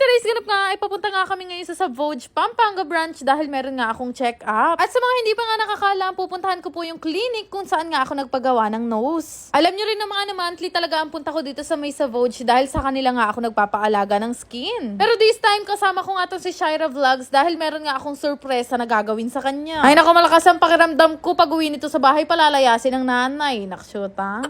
today's ganap nga ay papunta nga kami ngayon sa Savoj, Pampanga branch dahil meron nga akong check-up. At sa mga hindi pa nga nakakaalam, pupuntahan ko po yung clinic kung saan nga ako nagpagawa ng nose. Alam nyo rin na mga na monthly talaga ang punta ko dito sa may Savoj dahil sa kanila nga ako nagpapaalaga ng skin. Pero this time, kasama ko nga to si Shira Vlogs dahil meron nga akong surpresa na gagawin sa kanya. Ay nako, malakas ang pakiramdam ko pag uwi nito sa bahay palalayasin ng nanay. Nakshuta.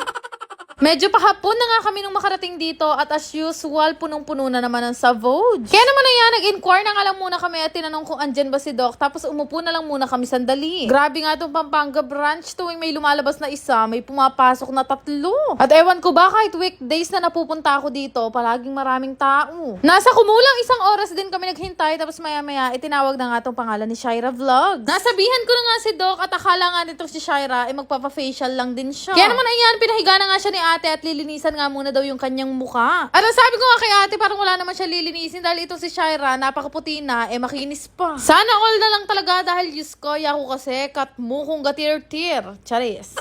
Medyo pahapon na nga kami nung makarating dito at as usual, punong-puno na naman ang Savoj. Kaya naman na yan, nag-inquire na nga lang muna kami at tinanong kung andyan ba si Doc tapos umupo na lang muna kami sandali. Grabe nga itong Pampanga branch tuwing may lumalabas na isa, may pumapasok na tatlo. At ewan ko ba kahit weekdays na napupunta ako dito, palaging maraming tao. Nasa kumulang isang oras din kami naghintay tapos maya-maya itinawag na nga itong pangalan ni Shira Vlogs. Nasabihan ko na nga si Doc at akala nga nitong si Shira ay magpapa-facial lang din siya. Kaya naman ayan, pinahiga na nga siya ni ate at lilinisan nga muna daw yung kanyang mukha. Ano sabi ko nga kay ate, parang wala naman siya lilinisin dahil itong si Shira, napakaputi na, eh makinis pa. Sana all na lang talaga dahil Diyos ko, yako kasi, kat mo kung gatir-tir. Charis.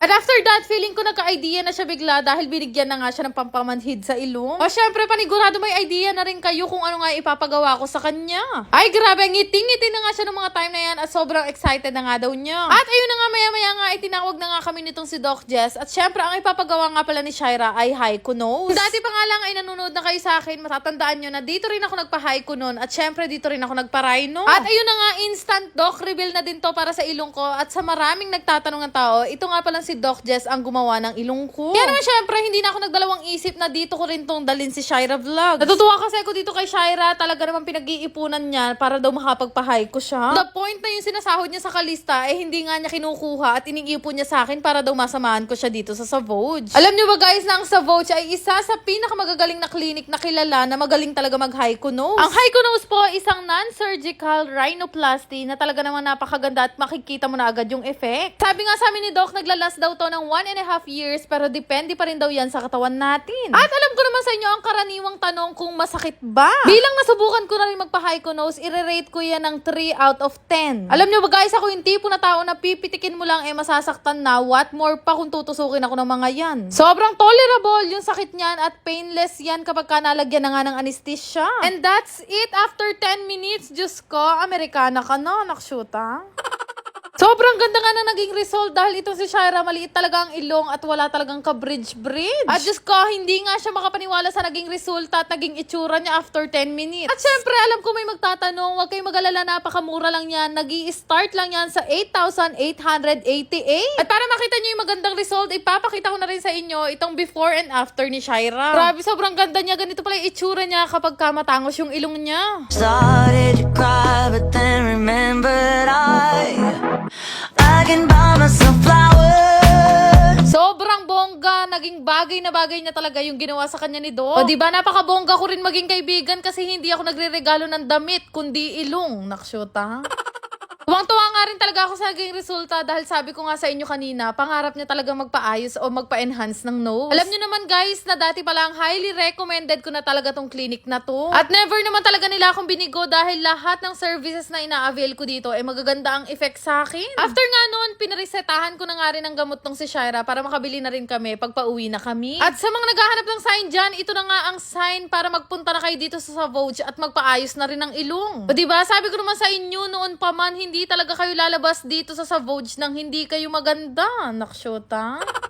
At after that, feeling ko nagka-idea na siya bigla dahil binigyan na nga siya ng pampamanhid sa ilong. O syempre, panigurado may idea na rin kayo kung ano nga ipapagawa ko sa kanya. Ay, grabe, ngiting-ngiti na nga siya ng mga time na yan at sobrang excited na nga daw niya. At ayun na nga, maya-maya nga, itinawag na nga kami nitong si Doc Jess. At syempre, ang ipapagawa nga pala ni Shira ay haiku nose. Dati pa nga lang ay nanonood na kayo sa akin, matatandaan nyo na dito rin ako nagpa-haiku nun. At syempre, dito rin ako nagpa-rhino. At ayun na nga, instant Doc reveal na din to para sa ilong ko. At sa maraming nagtatanong ng tao, ito nga pala si Doc Jess ang gumawa ng ilong ko. Kaya naman syempre, hindi na ako nagdalawang isip na dito ko rin tong dalin si Shira Vlogs. Natutuwa kasi ako dito kay Shira, talaga naman pinag-iipunan niya para daw makapagpahay ko siya. The point na yung sinasahod niya sa kalista, eh hindi nga niya kinukuha at iniipon niya sa akin para daw masamahan ko siya dito sa Savoj. Alam niyo ba guys na ang Savoj ay isa sa pinakamagagaling na clinic na kilala na magaling talaga mag Haiku nose. Ang Haiku nose po, isang non-surgical rhinoplasty na talaga naman napakaganda at makikita mo na agad yung effect. Sabi nga sa amin ni Doc, naglalas daw to ng one and a half years pero depende pa rin daw yan sa katawan natin. At alam ko naman sa inyo ang karaniwang tanong kung masakit ba. Bilang nasubukan ko na rin magpa-Haiku nose, i-rate ko yan ng 3 out of 10. Alam niyo ba guys, ako yung tipo na tao na pipitikin mo lang eh masasaktan na. What more pa kung tutusukin ako ng mga yan. Sobrang tolerable yung sakit niyan at painless yan kapag ka nalagyan na nga ng anesthesia. And that's it. After 10 minutes, Diyos ko, Amerikana ka na, nakshuta. Sobrang ganda nga na naging result dahil itong si Shira maliit talaga ang ilong at wala talagang ka-bridge-bridge. At Diyos ko, hindi nga siya makapaniwala sa naging resulta at naging itsura niya after 10 minutes. At syempre, alam ko may magtatanong, huwag kayong mag-alala, napakamura lang yan. nag start lang yan sa 8,888. At para makita niyo yung magandang result, ipapakita ko na rin sa inyo itong before and after ni Shira. Grabe, sobrang ganda niya. Ganito pala yung itsura niya kapag kamatangos yung ilong niya. Started to cry, but then remembered I I can buy myself flowers. Sobrang bongga, naging bagay na bagay niya talaga yung ginawa sa kanya ni Doc. O di ba napakabongga ko rin maging kaibigan kasi hindi ako nagre-regalo ng damit kundi ilong. Naksyota. Tuwang-tuwa nga rin talaga ako sa naging resulta dahil sabi ko nga sa inyo kanina, pangarap niya talaga magpaayos o magpa-enhance ng nose. Alam niyo naman guys, na dati pa lang highly recommended ko na talaga tong clinic na to. At never naman talaga nila akong binigo dahil lahat ng services na ina-avail ko dito ay magaganda ang effect sa akin. After nga noon, pinaresetahan ko na nga rin ang gamot tong si Shira para makabili na rin kami pag pauwi na kami. At sa mga naghahanap ng sign dyan, ito na nga ang sign para magpunta na kayo dito sa Savoj at magpaayos na rin ng ilong. O diba, sabi ko naman sa inyo noon pa man, hindi talaga kayo lalabas dito sa Savoj nang hindi kayo maganda. Naksyota.